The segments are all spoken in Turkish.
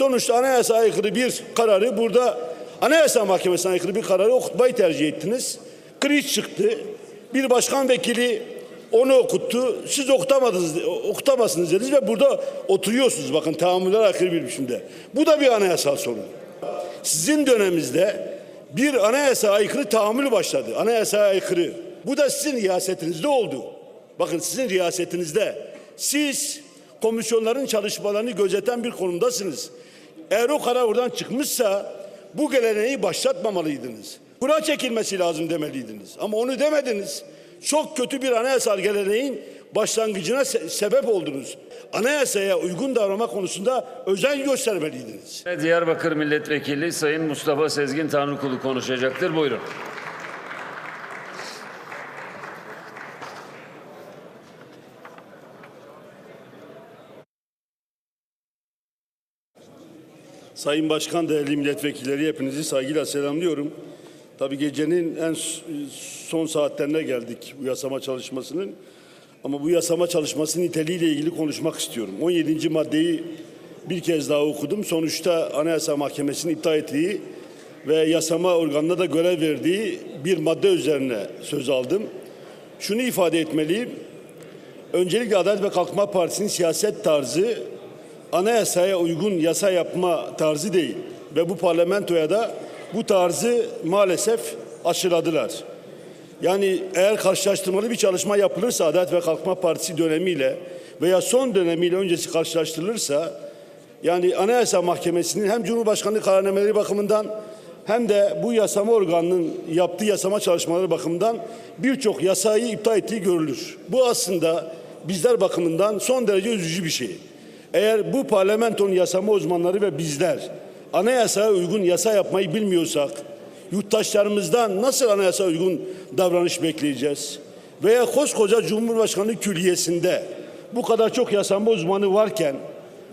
Sonuçta anayasa aykırı bir kararı burada anayasa mahkemesine aykırı bir kararı okutmayı tercih ettiniz. Kriz çıktı. Bir başkan vekili onu okuttu. Siz okutamadınız, okutamazsınız dediniz ve burada oturuyorsunuz. Bakın tahammüller aykırı bir biçimde. Bu da bir anayasal sorun. Sizin döneminizde bir anayasa aykırı tahammül başladı. Anayasa aykırı. Bu da sizin riyasetinizde oldu. Bakın sizin riyasetinizde. Siz komisyonların çalışmalarını gözeten bir konumdasınız. Eğer o karar oradan çıkmışsa bu geleneği başlatmamalıydınız. Kura çekilmesi lazım demeliydiniz. Ama onu demediniz. Çok kötü bir anayasal geleneğin başlangıcına se- sebep oldunuz. Anayasaya uygun davranma konusunda özen göstermeliydiniz. Diyarbakır Milletvekili Sayın Mustafa Sezgin Tanrıkulu konuşacaktır. Buyurun. Sayın Başkan, değerli milletvekilleri hepinizi saygıyla selamlıyorum. Tabii gecenin en son saatlerine geldik bu yasama çalışmasının. Ama bu yasama çalışması niteliğiyle ilgili konuşmak istiyorum. 17. maddeyi bir kez daha okudum. Sonuçta Anayasa Mahkemesi'nin iptal ettiği ve yasama organına da görev verdiği bir madde üzerine söz aldım. Şunu ifade etmeliyim. Öncelikle Adalet ve Kalkınma Partisi'nin siyaset tarzı anayasaya uygun yasa yapma tarzı değil. Ve bu parlamentoya da bu tarzı maalesef aşıladılar. Yani eğer karşılaştırmalı bir çalışma yapılırsa Adalet ve Kalkınma Partisi dönemiyle veya son dönemiyle öncesi karşılaştırılırsa yani Anayasa Mahkemesi'nin hem Cumhurbaşkanlığı kararnameleri bakımından hem de bu yasama organının yaptığı yasama çalışmaları bakımından birçok yasayı iptal ettiği görülür. Bu aslında bizler bakımından son derece üzücü bir şey. Eğer bu parlamentonun yasama uzmanları ve bizler anayasaya uygun yasa yapmayı bilmiyorsak yurttaşlarımızdan nasıl anayasa uygun davranış bekleyeceğiz? Veya koskoca Cumhurbaşkanlığı Külliyesi'nde bu kadar çok yasama uzmanı varken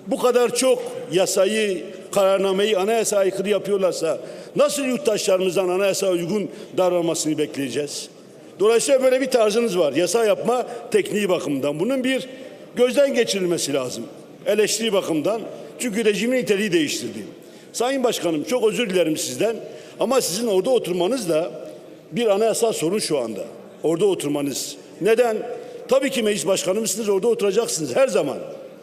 bu kadar çok yasayı, kararnameyi anayasa aykırı yapıyorlarsa nasıl yurttaşlarımızdan anayasa uygun davranmasını bekleyeceğiz? Dolayısıyla böyle bir tarzınız var. Yasa yapma tekniği bakımından. Bunun bir gözden geçirilmesi lazım. Eleştiri bakımdan. Çünkü rejimin niteliği değiştirdi. Sayın Başkanım çok özür dilerim sizden. Ama sizin orada oturmanız da bir anayasal sorun şu anda. Orada oturmanız. Neden? Tabii ki meclis başkanımızsınız orada oturacaksınız her zaman.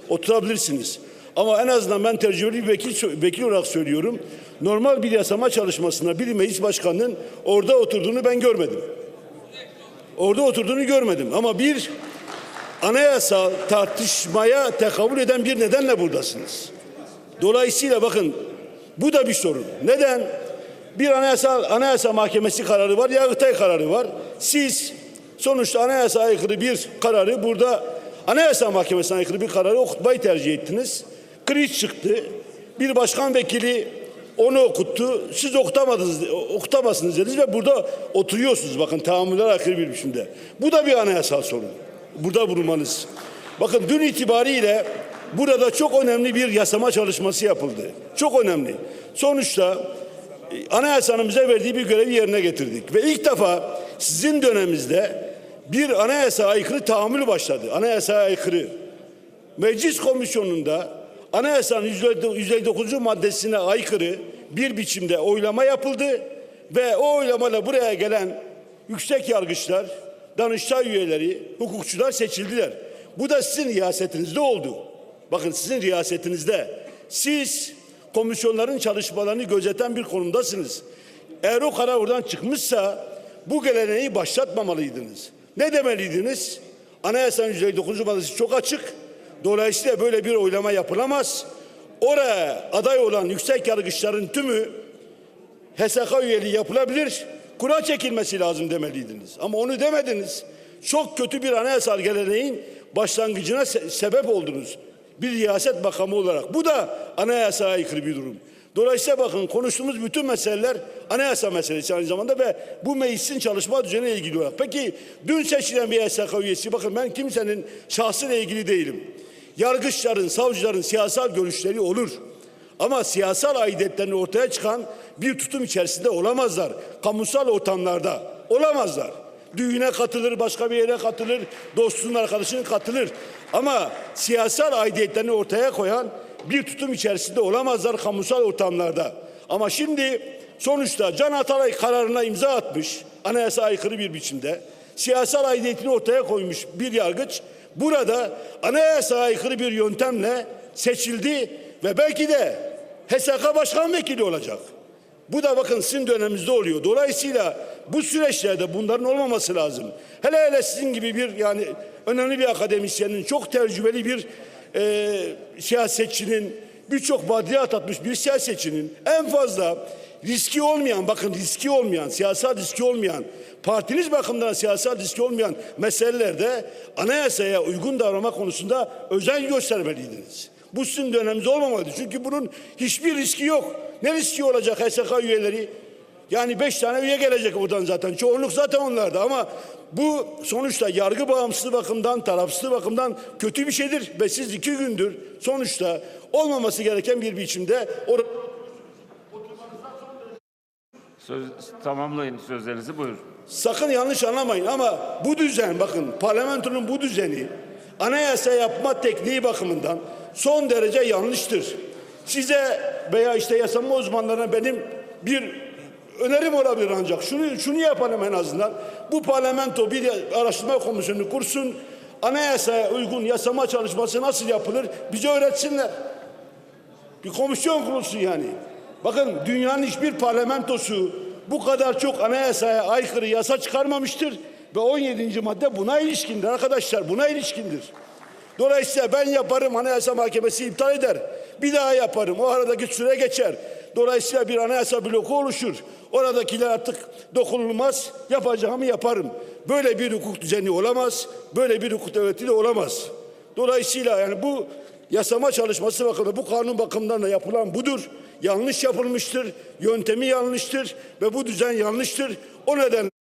Oturabilirsiniz. Ama en azından ben tecrübeli bir vekil, vekil olarak söylüyorum. Normal bir yasama çalışmasında bir meclis başkanının orada oturduğunu ben görmedim. Orada oturduğunu görmedim. Ama bir anayasal tartışmaya tekabül eden bir nedenle buradasınız. Dolayısıyla bakın bu da bir sorun. Neden? Bir anayasal anayasa mahkemesi kararı var, Yargıtay kararı var. Siz sonuçta anayasa aykırı bir kararı burada anayasa mahkemesine aykırı bir kararı okutmayı tercih ettiniz. Kriz çıktı. Bir başkan vekili onu okuttu. Siz okutamadınız, okutamazsınız dediniz ve burada oturuyorsunuz. Bakın tahammüller aykırı bir biçimde. Bu da bir anayasal sorun. Burada bulunmanız. Bakın dün itibariyle burada çok önemli bir yasama çalışması yapıldı. Çok önemli. Sonuçta e, anayasanın bize verdiği bir görevi yerine getirdik. Ve ilk defa sizin döneminizde bir anayasa aykırı tahammül başladı. Anayasa aykırı. Meclis komisyonunda anayasanın 159. maddesine aykırı bir biçimde oylama yapıldı ve o oylamayla buraya gelen yüksek yargıçlar, danıştay üyeleri, hukukçular seçildiler. Bu da sizin riyasetinizde oldu. Bakın sizin riyasetinizde. Siz komisyonların çalışmalarını gözeten bir konumdasınız. Eğer o karar oradan çıkmışsa bu geleneği başlatmamalıydınız. Ne demeliydiniz? Anayasanın 159. maddesi çok açık. Dolayısıyla böyle bir oylama yapılamaz. Oraya aday olan yüksek yargıçların tümü HSK üyeliği yapılabilir. Kura çekilmesi lazım demeliydiniz. Ama onu demediniz. Çok kötü bir anayasal geleneğin başlangıcına se- sebep oldunuz. Bir riyaset makamı olarak. Bu da anayasaya aykırı bir durum. Dolayısıyla bakın konuştuğumuz bütün meseleler anayasa meselesi aynı zamanda ve bu meclisin çalışma düzeniyle ilgili olarak. Peki dün seçilen bir HSK üyesi bakın ben kimsenin şahsıyla ilgili değilim. Yargıçların, savcıların siyasal görüşleri olur. Ama siyasal aidiyetlerini ortaya çıkan bir tutum içerisinde olamazlar. Kamusal ortamlarda olamazlar. Düğüne katılır, başka bir yere katılır, dostunun arkadaşının katılır. Ama siyasal aidiyetlerini ortaya koyan bir tutum içerisinde olamazlar kamusal ortamlarda. Ama şimdi sonuçta Can Atalay kararına imza atmış anayasa aykırı bir biçimde. Siyasal aidiyetini ortaya koymuş bir yargıç burada anayasa aykırı bir yöntemle seçildi ve belki de HSK Başkan Vekili olacak. Bu da bakın sizin döneminizde oluyor. Dolayısıyla bu süreçlerde bunların olmaması lazım. Hele hele sizin gibi bir yani önemli bir akademisyenin, çok tecrübeli bir e, siyasetçinin, birçok badiyat atmış bir siyasetçinin en fazla riski olmayan, bakın riski olmayan, siyasal riski olmayan, partiniz bakımından siyasal riski olmayan meselelerde anayasaya uygun davranma konusunda özen göstermeliydiniz. Bu sizin döneminizde olmamalıydı. Çünkü bunun hiçbir riski yok. Ne riski olacak HSK üyeleri? Yani beş tane üye gelecek oradan zaten. Çoğunluk zaten onlarda ama bu sonuçta yargı bağımsızlığı bakımdan, tarafsızlığı bakımdan kötü bir şeydir. Ve siz iki gündür sonuçta olmaması gereken bir biçimde or- Söz, tamamlayın sözlerinizi buyurun. Sakın yanlış anlamayın ama bu düzen bakın parlamentonun bu düzeni anayasa yapma tekniği bakımından son derece yanlıştır. Size veya işte yasama uzmanlarına benim bir önerim olabilir ancak şunu şunu yapalım en azından. Bu parlamento bir araştırma komisyonu kursun. Anayasaya uygun yasama çalışması nasıl yapılır bize öğretsinler. Bir komisyon kurulsun yani. Bakın dünyanın hiçbir parlamentosu bu kadar çok anayasaya aykırı yasa çıkarmamıştır. Ve 17. madde buna ilişkindir arkadaşlar buna ilişkindir. Dolayısıyla ben yaparım anayasa mahkemesi iptal eder. Bir daha yaparım o aradaki süre geçer. Dolayısıyla bir anayasa bloku oluşur. Oradakiler artık dokunulmaz. Yapacağımı yaparım. Böyle bir hukuk düzeni olamaz. Böyle bir hukuk devleti de olamaz. Dolayısıyla yani bu yasama çalışması bakımından bu kanun bakımından da yapılan budur. Yanlış yapılmıştır. Yöntemi yanlıştır ve bu düzen yanlıştır. O nedenle